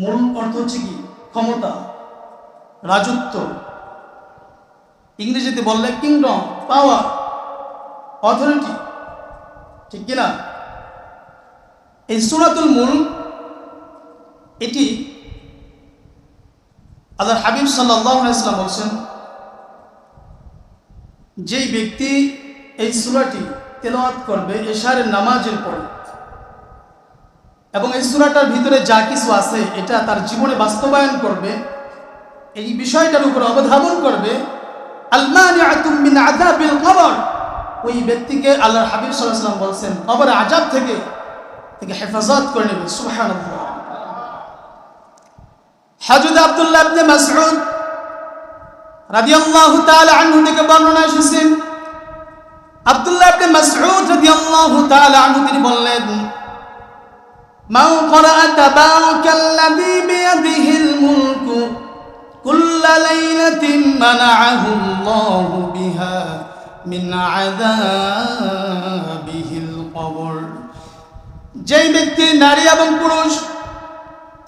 মূল অর্থ হচ্ছে কি? ক্ষমতা, রাজত্ব। ইংরেজিতে বললে কিংডম পাওয়ার অথরিটি ঠিক কিনা? এই সুরাতুল মূল, এটি আল্লাহ হাবিব সাল্লাম বলছেন, যেই ব্যক্তি এই সুরাটি তেলাওয়াত করবে এশারের নামাজের পরে এবং এই সুরাটার ভিতরে যা কিছু আছে, এটা তার জীবনে বাস্তবায়ন করবে, এই বিষয়টার উপর অবধাবন করবে। ওই ব্যক্তিকে আল্লাহর হাবিব ওয়াসাল্লাম বলছেন, কবর আযাব থেকে হেফাজত করে নেবে। সুবহানাল্লাহ। হাজুদ আব্দুল্লাহ থেকে বর্ণনা এসেছে। আব্দুল্লাহ ইবনে মাসউদ রাদিয়াল্লাহু তিনি বললেন من قرأ تبارك الذي بيده الملك كل ليلة منعه الله بها من عذابه القبر যেই ব্যক্তি নারী এবং পুরুষ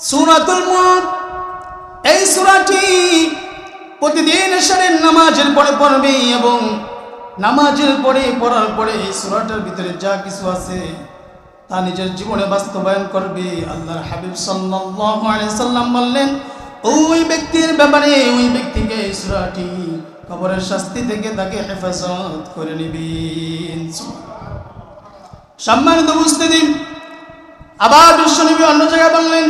সুরাতুল মুলক এই সুরাটি প্রতিদিন এশারের নামাজের পরে পড়বে এবং নামাজের পরে পড়ার পরে এই সুরাটার ভিতরে যা কিছু আছে তা নিজের জীবনে বাস্তবায়ন করবে। আল্লাহর হাবিব সাল্লাম বললেন, ওই ব্যক্তির ব্যাপারে ওই ব্যক্তিকে এই সূরাটি কবরের শাস্তি থেকে তাকে হেফাজত করে নিবেন। সম্মানিত বুঝতে দিন আবার বিশ্ব বিশ্বনবী অন্য জায়গায় বললেন,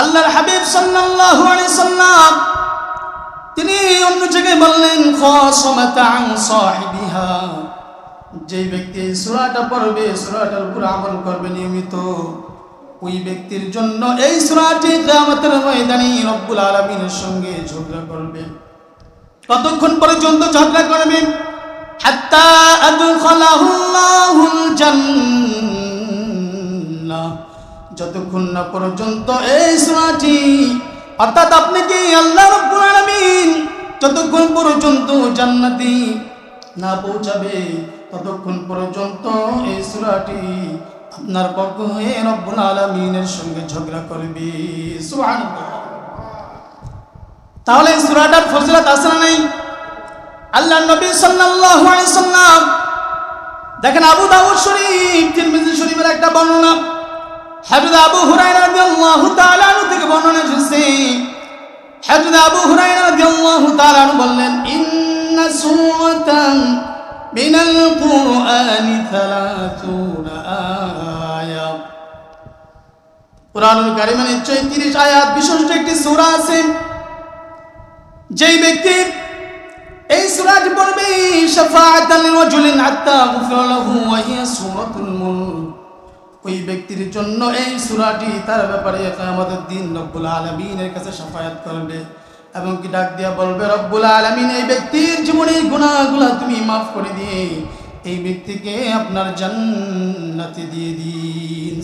আল্লাহর হাবিব সাল্লাল্লাহু সাল্লাম, তিনি অন্য জায়গায় বললেন খাসামাতা আন সাহিবিহা। যে ব্যক্তি এই সূরাটা পড়বে সুরাটার উপর আমল করবে নিয়মিত, ওই ব্যক্তির জন্য এই সূরাটি কিয়ামতের ময়দানে রব্বুল আলামিনের সঙ্গে ঝগড়া করবে। কতক্ষণ পর্যন্ত ঝগড়া করবে। হাত্তা আদখালাহুল্লাহুল জান্নাহ। যতক্ষণ না পর্যন্ত এই সূরাটি, অর্থাৎ আপনি কি আল্লাহ রব্বুল আলামিন যতক্ষণ পর্যন্ত জান্নাতি না পৌঁছাবে। ততক্ষণ পর্যন্ত এই সূরাটি আপনার পক্ষ হয়ে রব্বুল আলামিনের সঙ্গে ঝগড়া করবি। তাহলে এই সূরাটার ফজিলত আছে না নাই? আল্লাহ নবী সাল্লাল্লাহু সাল্লাম, দেখেন আবু দাউদ শরীফ, তিরমিজি শরীফের একটা বর্ণনা। হাজরত আবু হুরায়রা রাদিয়াল্লাহু তাআলা থেকে বর্ণনা এসেছে। হাজরত আবু হুরায়রা রাদিয়াল্লাহু তাআলা বললেন, ইন্না মিনাল কুরআনি 30 আয়া কুরআনুল কারীমে নিশ্চয়ই 30 আয়াত বিশিষ্ট একটি সূরা আছে। যেই ব্যক্তি এই সূরাটি পড়বে শাফাআতান লিরাজুলিন হাত্তা গুফিরা লাহু ওয়া হিয়া সূরাতুল মুলক। ওই ব্যক্তির জন্য এই সূরাটি তার ব্যাপারে কিয়ামতের দিন রব্বুল আলামিনের কাছে শাফায়াত করবে। এবং কি ডাক দিয়া বলবে, রব্বুল আলামিন, এই ব্যক্তির জীবনের গুনাহগুলো তুমি মাফ করে দিয়ে এই ব্যক্তিকে আপনার জান্নাতে দিয়ে দিন।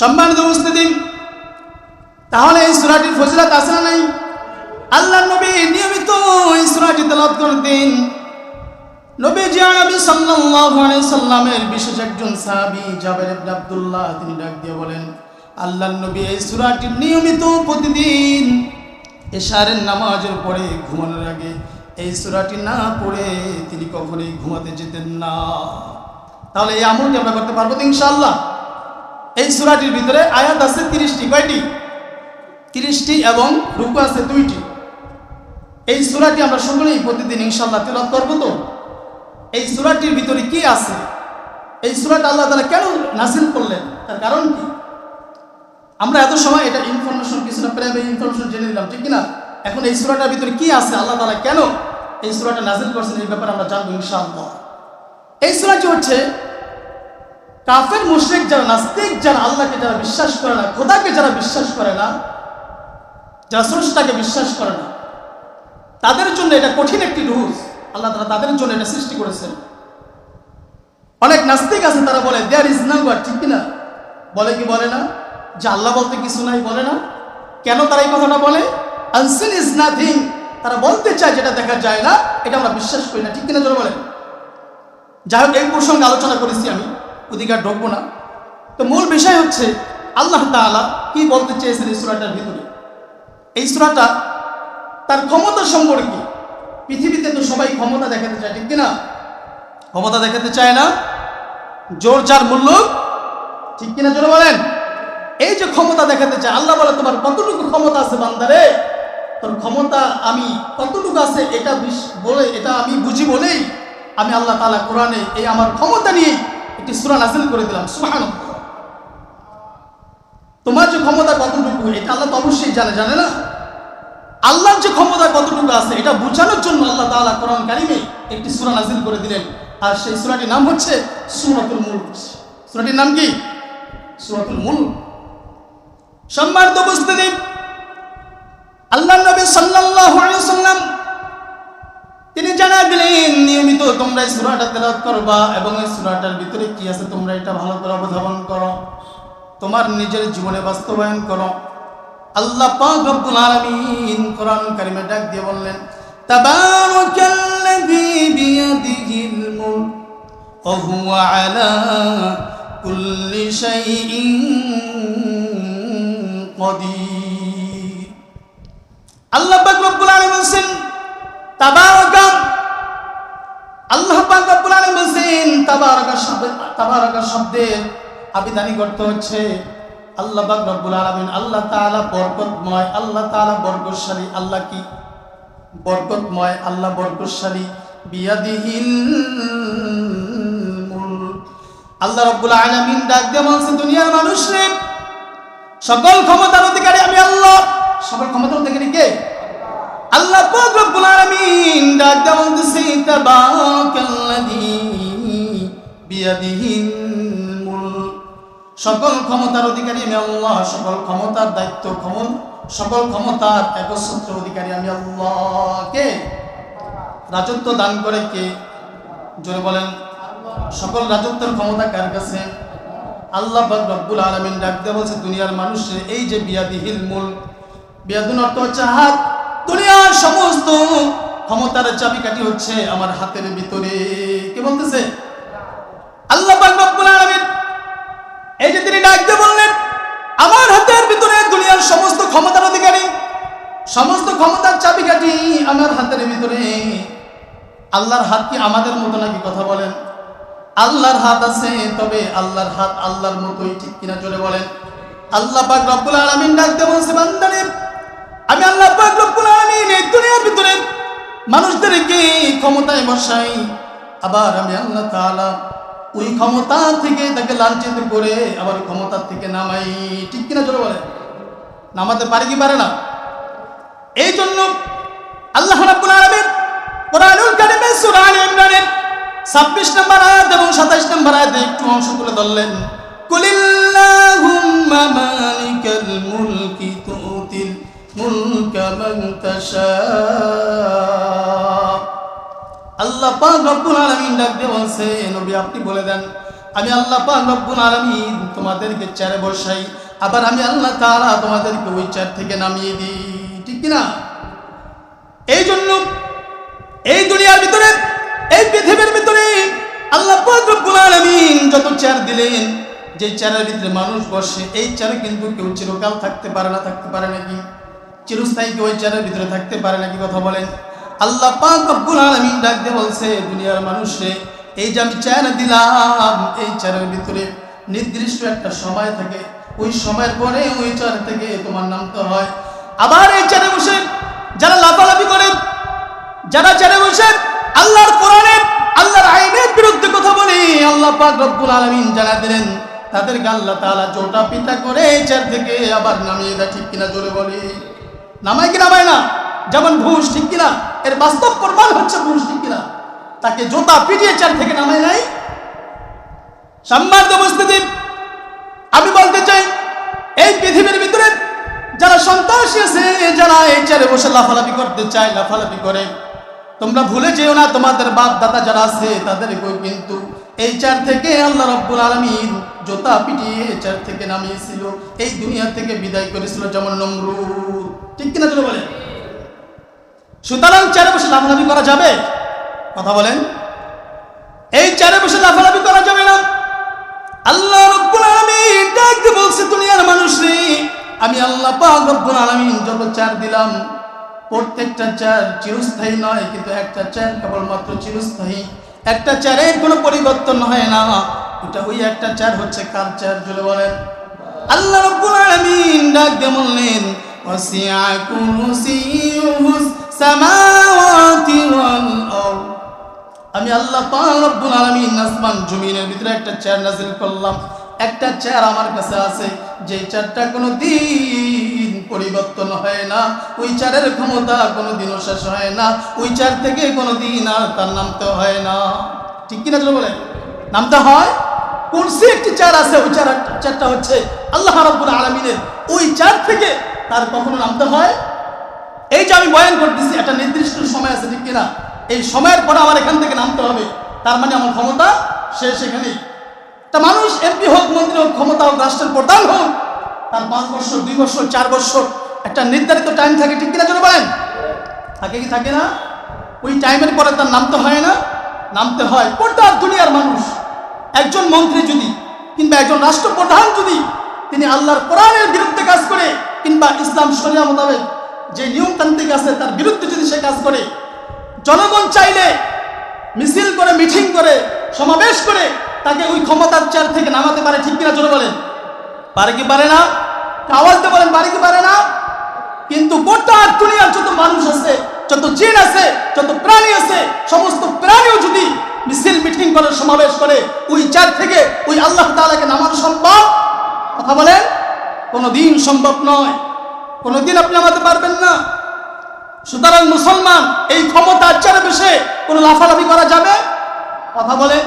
সম্মানিত উপস্থিতি, তাহলে এই সূরাটির ফজিলত আছে না নাই? আল্লাহ নবী নিয়মিত এই সূরাটি তেলাওয়াত করতেন। নবী জিয়ানবী সাল্লাল্লাহু আলাইহি সাল্লামের বিশেষ একজন সাহাবী জাবের ইবনে আব্দুল্লাহ, তিনি ডাক দিয়ে বলেন আল্লাহ নবী এই সুরাটি নিয়মিত প্রতিদিন এশারের নামাজের পরে ঘুমানোর আগে এই সুরাটি না পড়ে তিনি কখনোই ঘুমাতে যেতেন না। তাহলে এই আমলটি আমরা করতে পারব তো ইনশাআল্লাহ। এই সুরাটির ভিতরে আয়াত আছে তিরিশটি, কয়টি? তিরিশটি এবং রুকু আছে দুইটি। এই সুরাটি আমরা সকলেই প্রতিদিন ইনশাল্লাহ তেলাওয়াত করব তো। এই সূরাটির ভিতরে কি আছে? এই সূরাটা আল্লাহ তাআলা কেন নাসিল করলেন? তার কারণ কি? আমরা এত সময় এটা ইনফরমেশন কিছুটা প্রাইভেট ইনফরমেশন জেনে নিলাম, ঠিক না এখন এই সূরাটার ভিতরে কি আছে, আল্লাহ তালা কেন এই সূরাটা নাজিল করছেন এই ব্যাপারে আমরা জানব ইনশাআল্লাহ। এই সূরাটি হচ্ছে কাফের মুশরিক যারা নাস্তিক, যারা আল্লাহকে যারা বিশ্বাস করে না, খোদাকে যারা বিশ্বাস করে না, যারা স্রষ্টাকে বিশ্বাস করে না, তাদের জন্য এটা কঠিন একটি রুলস আল্লাহ তারা তাদের জন্য এটা সৃষ্টি করেছেন। অনেক নাস্তিক আছে, তারা বলে দেয়ার ইজ গড ঠিক কিনা? বলে কি বলে না? যে আল্লাহ বলতে কিছু নাই বলে না। কেন তারা এই কথাটা বলে? Unseen is nothing. তারা বলতে চায় যেটা দেখা যায় না, এটা আমরা বিশ্বাস করি না। ঠিক কিনা জোরে বলেন? যাই হোক, এই প্রসঙ্গে আলোচনা করেছি আমি। অধিকার ঢুকবো না। তো মূল বিষয় হচ্ছে, আল্লাহ তাআলা কি বলতে চেয়েছেন এই সূরাটার ভিতরে? এই সূরাটা তার ক্ষমতা সম্পর্কে। পৃথিবীতে তো সবাই ক্ষমতা দেখাতে চায়, ঠিক কিনা? ক্ষমতা দেখাতে চায় না। জোর যার মূল্য, ঠিক কিনা জোরে বলেন? এই যে ক্ষমতা দেখাতে চায়, আল্লাহ বলে, তোমার কতটুকু ক্ষমতা আছে বান্দারে? তোর ক্ষমতা আমি কতটুকু আছে এটা বলে, এটা আমি বুঝি বলেই আমি আল্লাহ তাআলা কোরআনে এই আমার ক্ষমতা নিয়ে একটি সূরা নাযিল করে দিলাম। সুবহানাল্লাহ। তোমার যে ক্ষমতা কতটুকু, এটা আল্লাহ তো অবশ্যই জানে জানে না? আল্লাহর যে ক্ষমতা কতটুকু আছে, এটা বোঝানোর জন্য আল্লাহ তাআলা কোরআন কারিমে একটি সূরা নাযিল করে দিলেন। আর সেই সূরাটির নাম হচ্ছে সূরাতুল মুলক। সূরাটির নাম কি? সূরাতুল মুলক। সম্মানিত উপস্থিতি আল্লাহ নবী সাল্লাম তিনি জানা দিলেন, নিয়মিত তোমরা এই সূরাটা তেলাওয়াত করবা এবং এই সূরাটার ভিতরে কি আছে তোমরা এটা ভালো করে অবধারণ করো, তোমার নিজের জীবনে বাস্তবায়ন করো। আল্লাহ পাক রব্বুল আলামিন কোরআন কারিমে ডাক দিয়ে বললেন তাবারাকাল্লাযী বিয়াদিহিল মুলক ওয়া হুয়া আলা কুল্লি শাইইন কদির আল্লাহ পাক রব্বুল আলামিন বলেন আল্লাহ পাক রব্বুল আলামিন বলেন শব্দ তাবারাকা শব্দের আবিধানিক অর্থ হচ্ছে। আল্লাহ পাক রব্বুল আল্লাহ তাআলা বরকতময়, আল্লাহ তাআলা বরকতশালী। আল্লাহ কি? বরকতময়, আল্লাহ বরকতশালী। বিয়াদিহিল আল্লাহ রব্বুল আলামিন ডাক দিয়ে বলছে দুনিয়ার মানুষ রে সকল ক্ষমতার অধিকারী আমি আল্লাহ। সকল ক্ষমতার অধিকারী কে? আল্লাহ পাক রব্বুল আলামিন ডাক দিয়ে বলতেছে তাবারাকাল্লাযী বিয়াদিহিল মুলক। সকল ক্ষমতার অধিকারী আমি আল্লাহ, সকল ক্ষমতার দায়িত্ব ক্ষমন সকল ক্ষমতার একচ্ছত্র অধিকারী আমি আল্লাহ। কে? রাজত্ব দান করে কে? জোরে বলেন, সকল রাজত্বের ক্ষমতা কার কাছে? আল্লাহ রব্বুল আলামিন ডাকতে বলছে, দুনিয়ার মানুষের এই যে বিয়াদিহিল মূল বিয়াদুন অর্থ হচ্ছে হাত, দুনিয়ার সমস্ত ক্ষমতার চাবিকাঠি হচ্ছে আমার হাতের ভিতরে। কে বলতেছে? আল্লাহ রব্বুল আলামিন, এই যে তিনি ডাকতে বললেন, আমার হাতের ভিতরে দুনিয়ার সমস্ত ক্ষমতার অধিকারী, সমস্ত ক্ষমতার চাবিকাঠি আমার হাতের ভিতরে। আল্লাহর হাত কি আমাদের মতো নাকি কথা বলেন? আল্লাহর হাত আছে, তবে আল্লাহর হাত আল্লাহর মতোই, ঠিক কিনা জোরে বলেন? আল্লাহ পাক রব্বুল আলামিন ডাকতে বলছে, বান্দারে, আমি আল্লাহ পাক রব্বুল আলামিন এই দুনিয়ার ভিতরে মানুষদেরকে ক্ষমতায় বসাই, আবার আমি আল্লাহ তাআলা ওই ক্ষমতা থেকে তাকে লাঞ্ছিত করে আবার ক্ষমতা থেকে নামাই, ঠিক কিনা চলে বলেন? নামাতে পারে কি পারে না? এই জন্য আল্লাহ রাব্বুল আলামিন কোরআনুল কারীমে সূরা আলে 26 নম্বর আয়াত এবং 27 নম্বর আয়াতে একটু অংশ তুলে ধরলেন। কুলিল্লাহুম্মা মালিকাল মুলকি তুতিল মুলকা মান তাশা। আল্লাহ পাক রব্বুল আলামিন ডাক দিয়ে বলছে নবী, আপনি বলে দেন, আমি আল্লাহ পাক রব্বুল আলামিন তোমাদেরকে চেয়ারে বসাই, আবার আমি আল্লাহ তারা তোমাদেরকে ওই চার থেকে নামিয়ে দিই। ঠিক কি না এই জন্য এই দুনিয়ার ভিতরে এই পৃথিবীর ভিতরে আল্লাহ রব্বুল যত চেয়ার দিলেন, যে চেয়ারের ভিতরে মানুষ বসে, এই চেয়ারে কিন্তু কেউ চিরকাল থাকতে পারে না, থাকতে পারে নাকি? চিরস্থায়ী কেউ ওই চেয়ারের ভিতরে থাকতে পারে নাকি কথা বলেন? আল্লাহ পাক আলামিন ডাক বলছে, দুনিয়ার মানুষে এই যে আমি চেয়ার দিলাম, এই চেয়ারের ভিতরে নির্দিষ্ট একটা সময় থাকে। ওই সময়ের পরে ওই চেয়ার থেকে তোমার নামতে হয়। আবার এই চেয়ারে বসে যারা লাফালাফি করে, যারা চেয়ারে বসে আল্লাহর কোরআনের আল্লাহর আইনের বিরুদ্ধে কথা বলে আল্লাহ পাক রব্বুল আলামিন জানা দিলেন, তাদেরকে আল্লাহ তাআলা জোটা পিটা করে চেয়ার থেকে আবার নামিয়ে দেয়, ঠিক কিনা জোরে বলি। নামায় কি নামায় না? যেমন ঘুষ, ঠিক কিনা? এর বাস্তব প্রমাণ হচ্ছে ঘুষ, ঠিক কিনা? তাকে জোতা পিটিয়ে চেয়ার থেকে নামায় নাই। সম্মানিত উপস্থিতি, আমি বলতে চাই, এই পৃথিবীর ভিতরে যারা সন্ত্রাসী আছে, যারা এই চেয়ারে বসে লাফালাফি করতে চায়, লাফালাফি করে তোমরা ভুলে যেও না, তোমাদের বাপ দাদা যারা আছে, তাদেরকেও কিন্তু এই চেয়ার থেকে আল্লাহ রব্বুল আলমিন জোতা পিটিয়ে চেয়ার থেকে নামিয়েছিল, এই দুনিয়া থেকে বিদায় করেছিল যেমন নমরুদ। ঠিক কিনা চলো বলে সুতরাং চেয়ারে বসে লাফালাফি করা যাবে? কথা বলেন। এই চেয়ারে বসে লাফালাফি করা যাবে না। আল্লাহ রব্বুল আলামিন ডাক দিয়ে বলছে, দুনিয়ার মানুষ আমি আল্লাহ পাক রব্বুল আলামিন যত চার দিলাম প্রত্যেকটা চার চিরস্থায়ী নয়, কিন্তু একটা চার কেবলমাত্র চিরস্থায়ী। একটা চারের কোনো পরিবর্তন হয় না। এটা ওই একটা চার হচ্ছে কার চার জুড়ে বলেন। আল্লাহ রব্বুল আলামিন ডাক দিয়ে বললেন, ওয়াসিআ কুরসিয়ুহুস সামাওয়াতি ওয়াল আরদ। আমি আল্লাহ পাক রব্বুল আলামিন আসমান, জমিনের ভিতরে একটা চেয়ার নাজিল করলাম। একটা চেয়ার আমার কাছে আছে যে চেয়ারটা কোনো দিন পরিবর্তন হয় না। ওই চেয়ারের ক্ষমতা কোনো দিনও শেষ হয় না। ওই চেয়ার থেকে কোনো দিন আর তার নামতে হয় না। ঠিক কিনা চলো বলে নামতে হয়? কুরসি একটি চেয়ার আছে, ওই চার চেয়ারটা হচ্ছে আল্লাহ রব্বুল আলমিনের। ওই চার থেকে তার কখনো নামতে হয়? এই যে আমি বয়ান করতেছি, একটা নির্দিষ্ট সময় আছে, ঠিক কিনা? এই সময়ের পরে আমার এখান থেকে নামতে হবে। তার মানে আমার ক্ষমতা শেষ এখানেই। তা মানুষ এমপি হোক, মন্ত্রী হোক, ক্ষমতা হোক, রাষ্ট্রের প্রধান হোক, তার পাঁচ বছর, দুই বছর, চার বছর, একটা নির্ধারিত টাইম থাকে, ঠিক কিনা জন্য বলেন? থাকে কি থাকে না? ওই টাইমের পরে তার নামতে হয় না? নামতে হয় গোটা দুনিয়ার মানুষ। একজন মন্ত্রী যদি, কিংবা একজন রাষ্ট্রপ্রধান যদি, তিনি আল্লাহর কোরআনের বিরুদ্ধে কাজ করে, কিংবা ইসলাম শরিয়া মোতাবেক যে নিয়মতান্ত্রিক আছে, তার বিরুদ্ধে যদি সে কাজ করে, জনগণ চাইলে মিছিল করে, মিটিং করে, সমাবেশ করে তাকে ওই ক্ষমতার চেয়ার থেকে নামাতে পারে, ঠিক কিনা জোরে বলেন? পারে কি পারে না? আওয়াজ দিয়ে বলেন, পারে কি পারে না? কিন্তু গোটা দুনিয়ার যত মানুষ আছে, যত জিন আছে, যত প্রাণী আছে, সমস্ত প্রাণীও যদি মিছিল, মিটিং করে, সমাবেশ করে, ওই চার থেকে ওই আল্লাহ তাআলাকে নামানো সম্ভব? কথা বলেন কোনো দিন সম্ভব নয়। কোনোদিন আপনি নামাতে পারবেন না। সুতরাং মুসলমান, এই ক্ষমতা চারে বেশে কোনো লাফালাফি করা যাবে? কথা বলেন।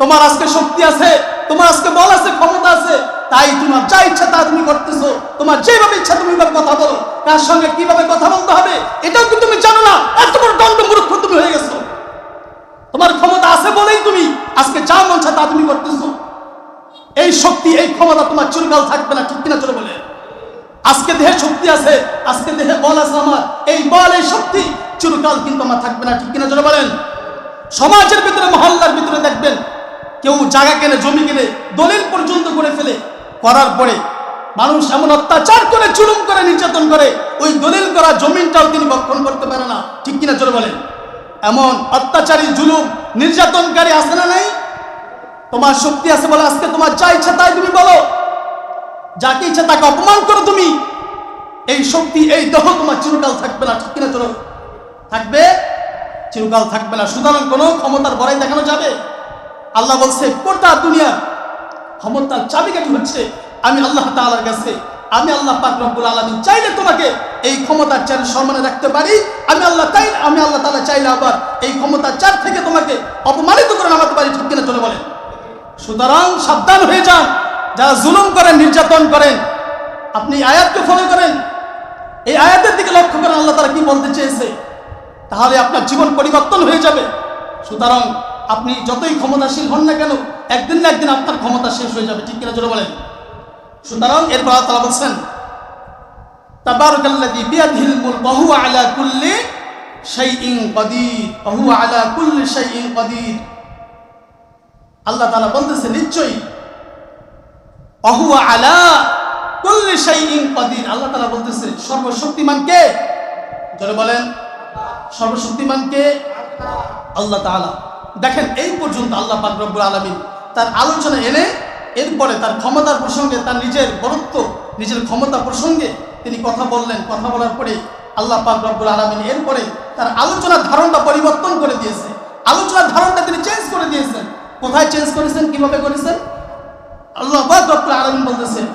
তোমার আজকে শক্তি আছে, তোমার আজকে বল আছে, ক্ষমতা আছে, তাই তোমার যা ইচ্ছা তা তুমি করতেছো। তোমার যেভাবে ইচ্ছা তুমি কথা বলো। কার সঙ্গে কীভাবে কথা বলতে হবে, এটাও কি তুমি জানো না? এত বড় দণ্ড মূর্খ তুমি হয়ে গেছো। তোমার ক্ষমতা আছে বলেই তুমি আজকে যা মন তা তুমি করতেছো। এই শক্তি, এই ক্ষমতা তোমার চিরকাল থাকবে না, ঠিক কিনা চলে বলে। আজকে দেহে শক্তি আছে, আজকে দেহে বল আছে আমার। এই বল, এই শক্তি চিরকাল কিন্তু আমার থাকবে না, ঠিক কিনা চলে বলেন? সমাজের ভিতরে, মহল্লার ভিতরে দেখবেন কেউ জায়গা কেনে, জমি কেনে, দলিল পর্যন্ত করে ফেলে। করার পরে মানুষ এমন অত্যাচার করে, জুলুম করে, নির্যাতন করে, ওই দলিল করা জমিনটাও তিনি বক্ষণ করতে পারে না। ঠিক কিনা চলে বলেন? এমন অত্যাচারী, জুলুম, নির্যাতনকারী আছে না নাই? তোমার শক্তি আছে বলে আজকে তোমার যা ইচ্ছা তাই তুমি বলো। যাকে ইচ্ছা তাকে অপমান করো তুমি। এই শক্তি, এই দেহ তোমার চিরকাল থাকবে না। ঠিক কিনা চলো থাকবে? চিরকাল থাকবে না। সুতরাং কোনো ক্ষমতার বড়াই দেখানো যাবে? আল্লাহ বলছে গোটা দুনিয়া, ক্ষমতার চাবিকাঠি হচ্ছে আমি আল্লাহ তাআলার কাছে, আমি আল্লাহ পাক রব্বুল আলামিন চাইলে তোমাকে এই ক্ষমতার চার সম্মানে রাখতে পারি। আমি আল্লাহ তাই, আমি আল্লাহ তাআলা চাইলে আবার এই ক্ষমতার চার থেকে তোমাকে অপমানিত করে নামাতে পারি। ঠিক কিনা চলে বলে সুতরাং সাবধান হয়ে যান। যারা জুলুম করেন, নির্যাতন করেন, আপনি আয়াতকে ফলো করেন। এই আয়াতের দিকে লক্ষ্য করেন, আল্লাহ তারা কি বলতে চেয়েছে? তাহলে আপনার জীবন পরিবর্তন হয়ে যাবে। সুতরাং আপনি যতই ক্ষমতাশীল হন না কেন, একদিন না একদিন আপনার ক্ষমতা শেষ হয়ে যাবে। ঠিক কিনা জোরে বলেন? সুতরাং এরপর তাআলা বলছেন আলা কুল্লি আলা কুল্লি আল্লাহ বলতেছে আলা আল্লাহ বলতেছে, সর্বশক্তিমান কে? জোরে বলেন, সর্বশক্তিমান কে? আল্লাহ তাআলা দেখেন এই পর্যন্ত আল্লাহ পাক আলামিন তার আলোচনা এনে এরপরে তার ক্ষমতার প্রসঙ্গে তার নিজের বরত্ব, নিজের ক্ষমতা প্রসঙ্গে তিনি কথা বললেন। কথা বলার পরে আল্লাহ পাক আলামিন এরপরে তার আলোচনার ধারণটা পরিবর্তন করে দিয়েছে। আলোচনার ধারণটা তিনি চেঞ্জ করে দিয়েছেন। কোথায় চেঞ্জ করেছেন, কীভাবে করেছেন? আল্লাহ পাক আলামিন বলতেছেন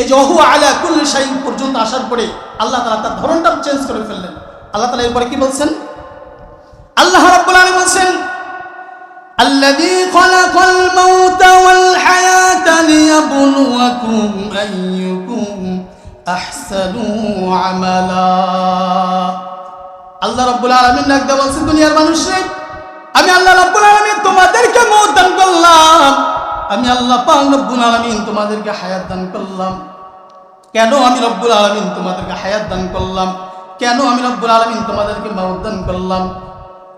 এই যে অহু আলা কুল্লি শাইন পর্যন্ত আসার পরে আল্লাহ তালা তার ধরনটা চেঞ্জ করে ফেললেন। আল্লাহ তাআলা এরপরে কি বলছেন? আল্লাহ রাব্বুল আলামিন বলছেন الذي خلق الموت والحياة ليبلوكم أيكم أحسن عملا আল্লাহ রাব্বুল আলামিন ডাক দিয়ে বলছে দুনিয়ার মানুষরে আমি আল্লাহ রাব্বুল আলামিন তোমাদেরকে মৌত দান করলাম আমি আল্লাহ পাক রব্বুল আলামিন তোমাদেরকে হায়াত দান করলাম কেন আমি রব্বুল আলামিন তোমাদেরকে হায়াত দান করলাম কেন আমি রব্বুল আলামিন তোমাদেরকে মৌত দান করলাম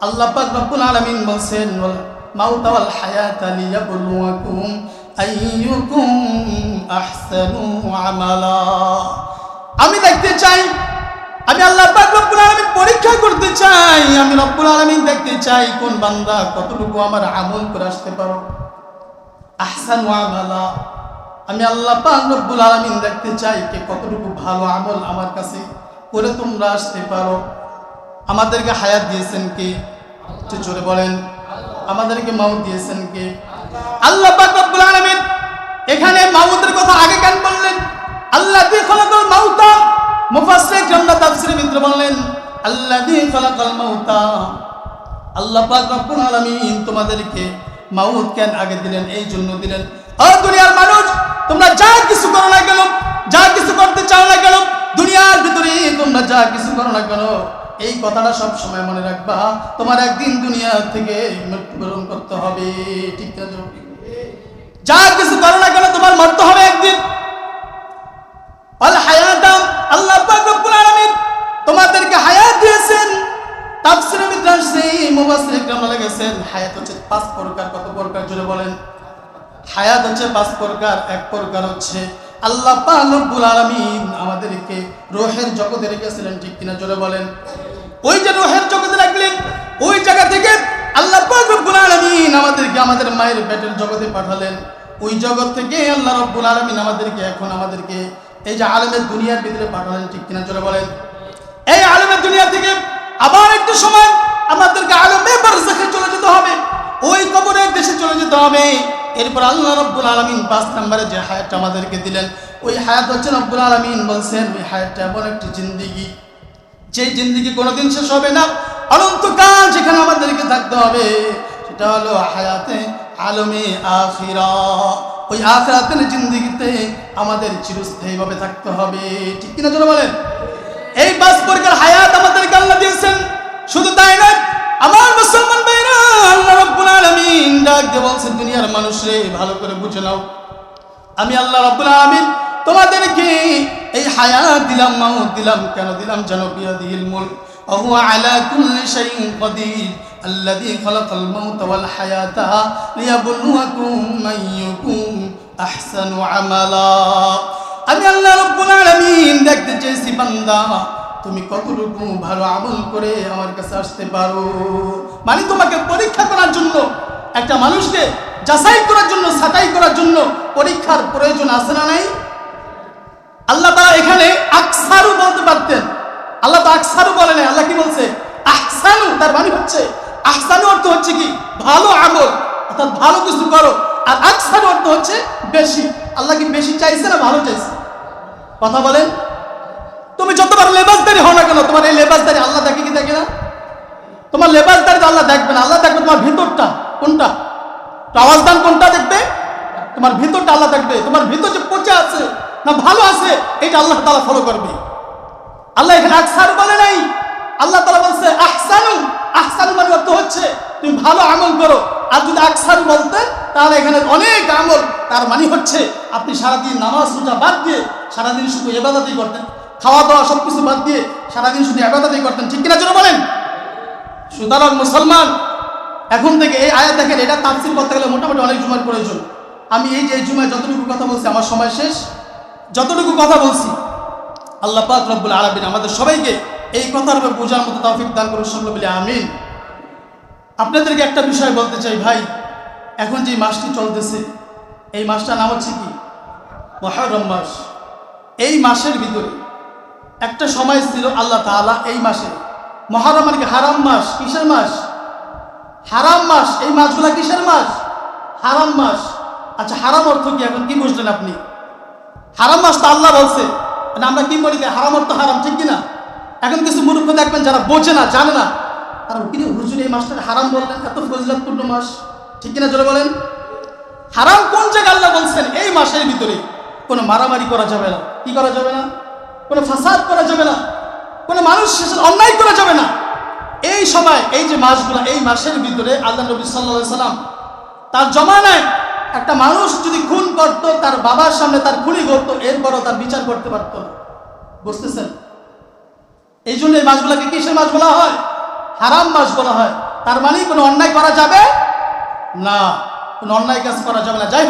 আল্লাহ পাক রব্বুল আলামিন বলছেন মাউতা ওয়াল হায়াতা লিয়াবলুয়াকুম আইয়ুকুম আহসানু আমালা। আমি দেখতে চাই, আমি আল্লাহ পাক রব্বুল আলামিন পরীক্ষা করতে চাই, আমি রব্বুল আলামিন দেখতে চাই কোন বান্দা কতটুকু আমার আমল করে আসতে পারো। আহসানু আমালা। আমি আল্লাহ পাক রব্বুল আলামিন দেখতে চাই কে কতটুকু ভালো আমল আমার কাছে করে তোমরা আসতে পারো। আমাদেরকে হায়াত দিয়েছেন কে? একটু জোরে বলেন। আমাদেরকে মাউত দিয়েছেন কে? আল্লাহ রব্বুল আলামিন এখানে মাউতের কথা আগে কেন বললেন আল্লাহ দিয়ে খলাকল মাউতা। মুফাসসির জামলা তাফসীরের ভিতরে বললেন, আল্লাহ দিয়ে খলাকল মাউতা। আল্লাহ পাক রব্বুল আলামিন তোমাদেরকে মাউত কেন আগে দিলেন, এই জন্য দিলেন। ও দুনিয়ার মানুষ, তোমরা যা কিছু করো না কেন, যা কিছু করতে চাও না কেন, দুনিয়ার ভিতরে তোমরা যা কিছু করো না কেন এই কথাটা সব সময় মনে রাখবা তোমার একদিন দুনিয়া থেকে মৃত্যুবরণ করতে হবে, ঠিক আছে যা কিছু করো না কেন, তোমার মরতে হবে একদিন। আল্লাহ তোমাদেরকে হায়াত দিয়েছেন। হায়াত হচ্ছে পাঁচ কত প্রকার বলেন? হায়াত হচ্ছে পাঁচ এক প্রকার হচ্ছে আল্লাহ আমাদেরকে রোহের জগতে রেখেছিলেন, ঠিক কিনা জোরে বলেন? ওই যে রোহের জগতে রাখলেন ওই জায়গা থেকে আল্লাহ রব্বুল আলামিন আমাদেরকে, আমাদের মায়ের পেটের জগতে পাঠালেন। ওই জগৎ থেকে আল্লাহ রব্বুল আলামিন আমাদেরকে, এখন আমাদেরকে এই যে আলমের দুনিয়ার ভিতরে পাঠালেন, ঠিক কিনা জোরে বলেন। এই আলমের দুনিয়া থেকে আবার একটু সময় আমাদেরকে আলমে বারজাখে চলে যেতে হবে। ওই কবরের দেশে চলে যেতে হবে। এরপর আল্লাহ রব্বুল আলমিন পাঁচ নম্বরে যে হায়াতটা আমাদেরকে দিলেন, ওই হায়াত হচ্ছে রব্বুল আলমিন বলছেন, ওই হায়াতটা এমন একটি জিন্দিগি। যে জিন্দিগি কোনোদিন শেষ হবে না, অনন্তকাল যেখানে আমাদেরকে থাকতে হবে, সেটা হলো হায়াতে, আলমে আখিরা। ওই আখিরাতের জিন্দিগিতে আমাদের চিরস্থায়ীভাবে থাকতে হবে। ঠিক কিনা চলো বলেন? এই পাঁচ প্রকার হায়াত আমাদেরকে আল্লাহ দিয়েছেন। শুধু তাই না আমার মুসলমান ভাইরা, আল্লাহ রব্বুল আলামিন ডাক দিয়ে বলছেন, দুনিয়ার মানুষরে ভালো করে বুঝে নাও। আমি আল্লাহ রব্বুল আলামিন তোমাদেরকে এই হায়াত দিলাম মাউত দিলাম কেন দিলাম যেন বিয়াদিল মুলক وهو على كل شيء قدير الذي خلق الموت والحياة ليبلوكم أيكم أحسن عملا আমি আল্লাহ রব্বুল আলামিন দেখতে চেয়েছি বান্দা তুমি কতটুকু ভালো আমল করে আমার কাছে আসতে পারো মানে তোমাকে পরীক্ষা করার জন্য একটা মানুষকে যাচাই করার জন্য ছাঁটাই করার জন্য পরীক্ষার প্রয়োজন আছে না নাই আল্লাহ তারা এখানে আকসারু বলতে পারতেন। আল্লাহ তো আকসারু বলে নাই, আল্লাহ কি বলছে? আহসানু তার মানে হচ্ছে আহসানু অর্থ হচ্ছে কি? ভালো আমল, অর্থাৎ ভালো কিছু করো। আর আকসারু অর্থ হচ্ছে বেশি। আল্লাহ কি বেশি চাইছে না ভালো চাইছে? কথা বলেন। তুমি যতবার লেবাসদারি হও না কেন, তোমার এই লেবাসদারি আল্লাহ দেখে কি দেখে না? তোমার লেবাসদারি আল্লাহ দেখবে না। আল্লাহ দেখবে তোমার ভিতরটা, কোনটা? আওয়াজ দান, কোনটা দেখবে? তোমার ভিতরটা আল্লাহ দেখবে। তোমার ভিতর যে পচে আছে না ভালো আছে, এটা আল্লাহ তালা ফলো করবে। আল্লাহ এখানে আকসার বলে নাই। আল্লাহ তালা বলছে, আহসানু আহসানু মানে অর্থ হচ্ছে, তুমি ভালো আমল করো। আর যদি আকসার বলতেন তাহলে এখানে অনেক আমল, তার মানে হচ্ছে, আপনি সারাদিন নামাজ, রোজা বাদ দিয়ে সারাদিন শুধু এবাদাতেই করতেন। খাওয়া দাওয়া সব কিছু বাদ দিয়ে সারাদিন শুধু এবাদাতেই করতেন। ঠিক কিনা জন্য বলেন? সুতরাং মুসলমান, এখন থেকে এই আয়াত দেখেন, এটা তাফসির করতে গেলে মোটামুটি অনেক জুমার প্রয়োজন। আমি এই যে জুমায় যতটুকু কথা বলছি, আমার সময় শেষ। যতটুকু কথা বলছি, আল্লাহ পাক রব্বুল আলামিন আমাদের সবাইকে এই কথার উপর বোঝার মতো তৌফিক দান করুন শুনলো বলে আমিন। আপনাদেরকে একটা বিষয় বলতে চাই, ভাই, এখন যে মাসটি চলতেছে, এই মাসটার নাম হচ্ছে কি? মহরম মাস। এই মাসের ভিতরে একটা সময় ছিল আল্লাহ তাআলা এই মাসে। মহরম মানে কি? হারাম মাস। কিসের মাস? হারাম মাস। এই মাসগুলা কিসের মাস? হারাম মাস। আচ্ছা হারাম অর্থ কি? এখন কি বুঝলেন আপনি? হারাম মাস তো আল্লাহ বলছে। মানে আমরা কি বলি হারাম অর্থ হারাম ঠিক কিনা? এখন কিছু মূর্খ দেখবেন যারা বোঝে না জানে না। তারা কি রে, হুজুর এই মাসটাকে হারাম বললেন এত ফজিলতপূর্ণ মাস। ঠিক কিনা জোরে বলেন? হারাম কোন জায়গায় আল্লাহ বলছেন এই মাসের ভিতরে? কোনো মারামারি করা যাবে না। কি করা যাবে না? কোনো ফাসাদ করা যাবে না। কোনো মানুষ অন্যায় করা যাবে না। এই সময় এই যে মাসগুলো এই মাসের ভিতরে আল্লাহ নবী সাল্লা সাল্লাম তার জমা জমানায় একটা মানুষ যদি খুন করত, তার বাবার সামনে তার খুনি করতো, এরপরও তার বিচার করতে পারত বুঝতেছেন? এই জন্য এই মাসগুলোকে কিসের মাছ বলা হয়? হারাম মাছ বলা হয়। তার মানে কোনো অন্যায় করা যাবে না। কোনো অন্যায় কাজ করা যাবে না। যাই